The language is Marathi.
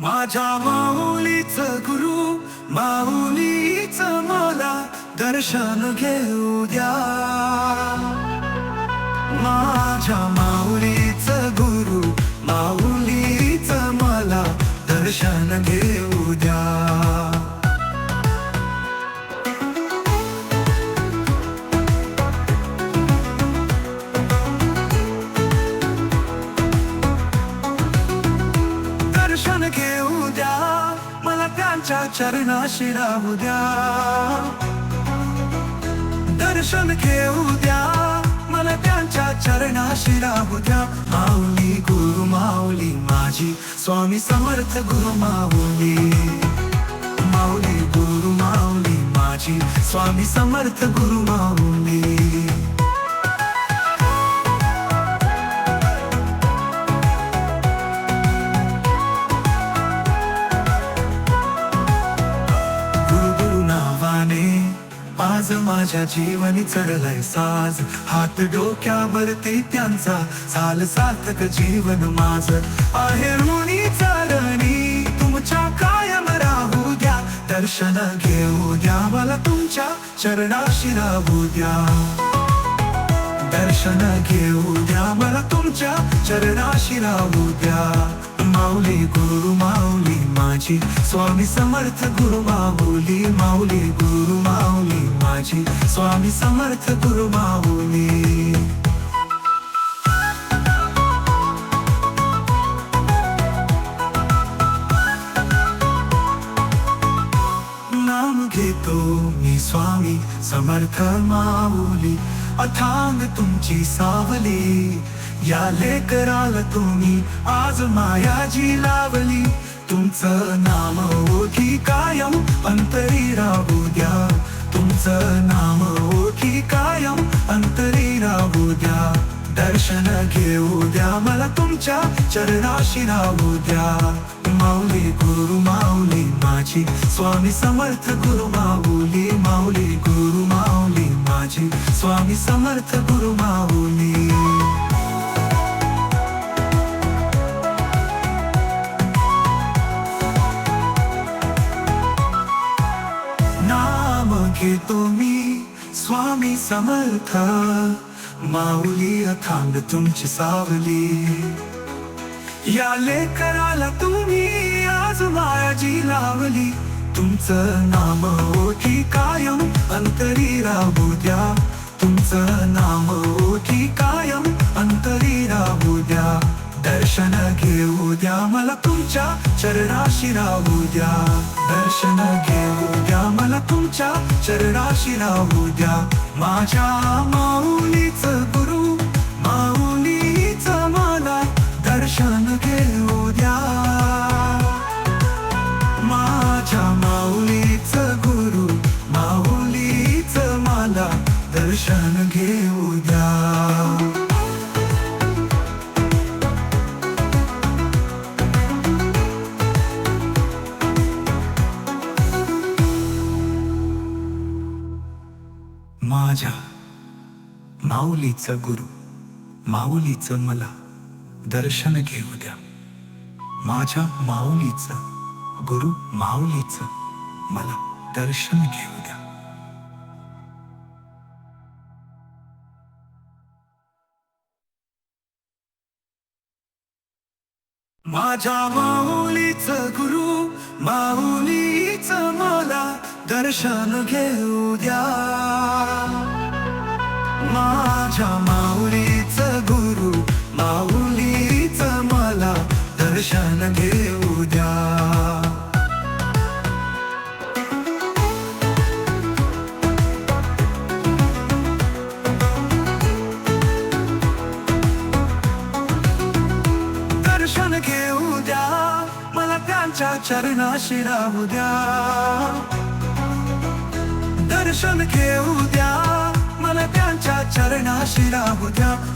माझ्या माऊलीच गुरु माऊलीच मला दर्शन घेऊ द्या. माझ्या माऊलीच गुरु माऊलीच मला दर्शन घेऊ त्यांच्या चरणाशी राहू द्या दर्शन घेऊ द्या. मला त्यांच्या चरणाशी राहू द्या माऊली गुरु माऊली माझी. स्वामी समर्थ गुरु माऊली. माऊली गुरु माऊली माझी. स्वामी समर्थ गुरु माऊली. माझ्या जीवनी चढलाय साज. हात डोक्यावरती त्यांचा चाल सार्थक जीवन माझ आहे ऋणी चरणी तुमच्या कायम राहू द्या दर्शन घेऊ द्या मला तुमच्या चरणाशी राहू द्या. दर्शन घेऊ द्या मला तुमच्या चरणाशी राहू द्या. माऊली गुरु माऊली माझी. स्वामी समर्थ गुरु माऊली माऊली गुरु माऊली माझी. स्वामी समर्थ गुरु माऊली. नाम घेतो मी स्वामी समर्थ माऊली. अथांग तुमची सावली. या लेकराला तुम्ही आज मायाजी लावली. तुमचं नाम ओठी कायम अंतरी राहू द्या. तुमचं नाम ओठी कायम अंतरी राहू द्या. दर्शन घेऊ द्या मला तुमच्या चरणाशी राहू द्या. माऊली गुरु माऊली माझी. स्वामी समर्थ गुरु माऊली माऊली स्वामी समर्थ गुरु माऊली नाम घेतो मी स्वामी समर्थ माऊली अथांग तुमची सावली या लेकराला तुम्ही आज मायाजी लावली तुमचं नाम ओठी कायम अंतरी राहू द्या तुमचं नाम ओठी कायम अंतरी राहू द्या. दर्शन घेऊ द्या. मला तुमच्या चरणाशी राहू द्या. दर्शन घेऊ द्या. मला तुमच्या चरणाशी राहू द्या. माझ्या माऊलीच गुरु माऊलीच मला दर्शन घेऊ द्या. दर्शन घेऊ द्या. माझ्या माऊलीचं गुरु माऊलीचं मला दर्शन घेऊ द्या. माझ्या माऊलीचं गुरु माऊलीचं मला दर्शन घेऊ द्या. माझ्या माऊलीचं गुरु माऊलीचं मला दर्शन घेऊ द्या. माझ्या माऊलीचं गुरु माऊलीचं मला दर्शन घेऊ द्या. चरणाशी राहू द्या दर्शन घेऊ द्या. मला त्यांच्या चरणाशी राहू द्या